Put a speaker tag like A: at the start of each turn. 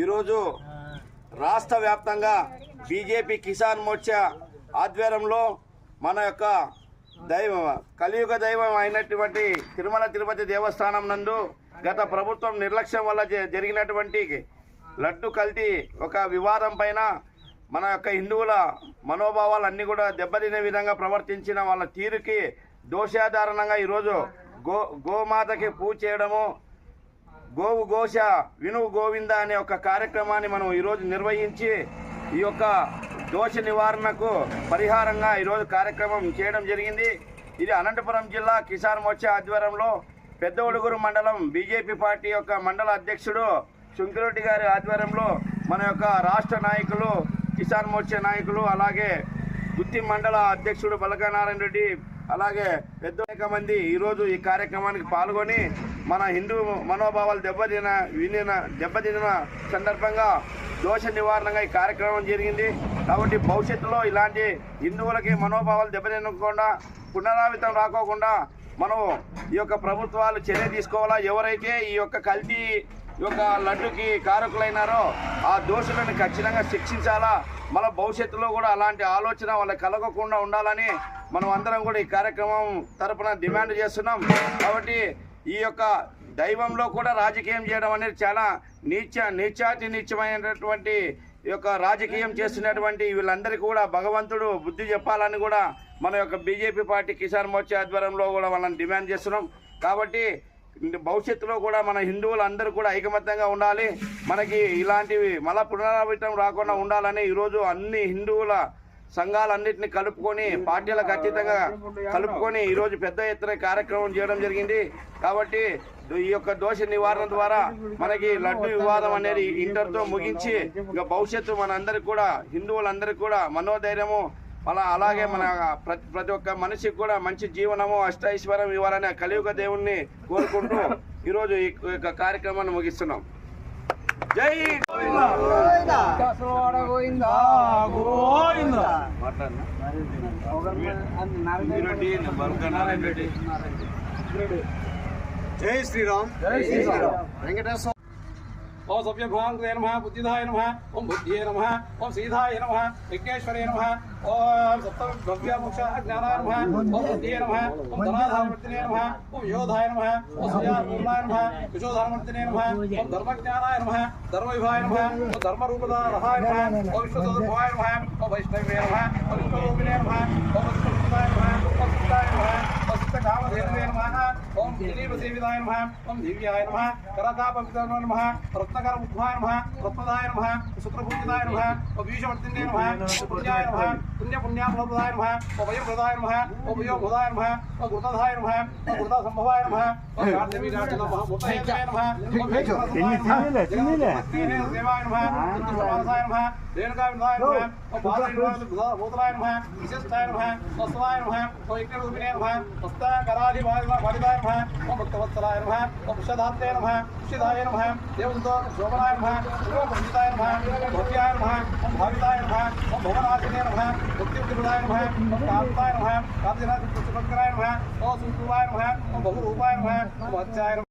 A: ఈరోజు రాష్ట్ర వ్యాప్తంగా బీజేపీ కిసాన్ మోర్చా ఆధ్వర్యంలో మన యొక్క దైవం కలియుగ దైవం అయినటువంటి తిరుమల తిరుపతి దేవస్థానం నందు గత ప్రభుత్వం నిర్లక్ష్యం వల్ల జ- జరిగినటువంటి లడ్డు కల్తీ ఒక వివాదం పైన మన యొక్క హిందువుల మనోభావాలు అన్నీ కూడా దెబ్బతినే విధంగా ప్రవర్తించిన వాళ్ళ తీరుకి దోషాధారణంగా ఈరోజు గో గోమాతకి పూజ చేయడము గోవు ఘోష వినువు గోవింద అనే ఒక కార్యక్రమాన్ని మనం ఈరోజు నిర్వహించి ఈ యొక్క దోష నివారణకు పరిహారంగా ఈరోజు కార్యక్రమం చేయడం జరిగింది. ఇది అనంతపురం జిల్లా కిసాన్ మోర్చా ఆధ్వర్యంలో పెద్ద ఒడుగురు మండలం బీజేపీ పార్టీ యొక్క మండల అధ్యక్షుడు శుంకిరెడ్డి గారి ఆధ్వర్యంలో మన యొక్క రాష్ట్ర నాయకులు కిసాన్ మోర్చా నాయకులు అలాగే గుత్తి మండల అధ్యక్షుడు బలకనారాయణ రెడ్డి అలాగే పెద్ద అనేక మంది ఈరోజు ఈ కార్యక్రమానికి పాల్గొని మన హిందూ మనోభావాలు దెబ్బతిన వినిన దెబ్బతిన సందర్భంగా దోష నివారణగా ఈ కార్యక్రమం జరిగింది. కాబట్టి భవిష్యత్తులో ఇలాంటి హిందువులకి మనోభావాలు దెబ్బతినకుండా పునరావృతం రాకోకుండా మనం ఈ యొక్క ప్రభుత్వాలు చర్య తీసుకోవాలా? ఎవరైతే ఈ యొక్క కల్తీ ఈ యొక్క లడ్డుకి కారకులైనారో ఆ దోషులను ఖచ్చితంగా శిక్షించాలా? మన భవిష్యత్తులో కూడా అలాంటి ఆలోచన వాళ్ళకి కలగకుండా ఉండాలని మనం అందరం కూడా ఈ కార్యక్రమం తరపున డిమాండ్ చేస్తున్నాం. కాబట్టి ఈ యొక్క దైవంలో కూడా రాజకీయం చేయడం అనేది చాలా నీచ నీచాతి నీచమైనటువంటి ఈ యొక్క రాజకీయం చేస్తున్నటువంటి వీళ్ళందరికీ కూడా భగవంతుడు బుద్ధి చెప్పాలని కూడా మన యొక్క బీజేపీ పార్టీ కిసాన్ మోర్చా ఆధ్వర్యంలో కూడా వాళ్ళని డిమాండ్ చేస్తున్నాం. కాబట్టి భవిష్యత్తులో కూడా మన హిందువులు అందరూ కూడా ఐకమత్యంగా ఉండాలి. మనకి ఇలాంటివి మళ్ళా పునరావృతం రాకుండా ఉండాలని ఈరోజు అన్ని హిందువుల సంఘాలన్నింటినీ కలుపుకొని పార్టీలకు అతీతంగా కలుపుకొని ఈరోజు పెద్ద ఎత్తున కార్యక్రమం చేయడం జరిగింది. కాబట్టి ఈ యొక్క దోష నివారణ ద్వారా మనకి లడ్డు వివాదం అనేది ఇంటర్తో ముగించి ఇంకా భవిష్యత్తు మనందరికి కూడా హిందువులందరికీ కూడా మనోధైర్యము అలా అలాగే మన ప్రతి ప్రతి ఒక్క మనిషికి కూడా మంచి జీవనము అష్టైశ్వర్యం ఇవ్వాలని కలియుగ దేవుణ్ణి కోరుకుంటూ ఈరోజు ఈ యొక్క కార్యక్రమాన్ని ముగిస్తున్నాం. జై!
B: గోవిందా. గోవిందా.
C: జై శ్రీరామ్.
B: జై శ్రీరామ్.
C: వెంకటేశ్వర
B: ओम सभ्य सौभ्यभुवाङ्कृते नम बुद्धिधाय नम ओम बुद्धिये नम ओम सीधाय नम विघ्नेश्वरे नम ओम सप्तम भव्य मोक्ष ज्ञाना नम ओम बुद्धिये नम ओम धनाधारवर्तिने नम ओम योधाय नम ओम सुजातपूर्णाय नम कुशोधारवर्तिने नम ओम धर्मज्ञानाय नम धर्मविभाय नम ओम धर्मरूपदारहाय नम ओम विश्वसदभुवाय नम ओम वैष्णवे नम ओम विश्वरूपिणे नम ओम वीराय नम ओं दिव्याय नम करतापितर्म नम रत्नकर उद्वाय नम रत्नदाय नम शुक्रभूषिताय नम बीजवर्तिने नम पुण्याय नम पुण्यपुण्याफलप्रदाय नम वयप्रदाय नम उपयोगभूताय नम गुरुतधाय नम गुरुतसंभवाय नम कार्तिवीराजनमोतये नम जगन्नाथदेवाय वत्सलाय नमः उपषधात्ते नमः उपषिधाय नमः देवदत्ता शोभनाय नमः शिवभूषिताय नमः भव्याय नमः भाविताय नमः भवनाशिने नमः मुक्तिप्रदाय नमः कान्ताय नमः कान्तिनाथ पुष्पकराय नमः ओम सुरूपाय नमः ओम बहुरूपाय नमः
C: ओम नमः है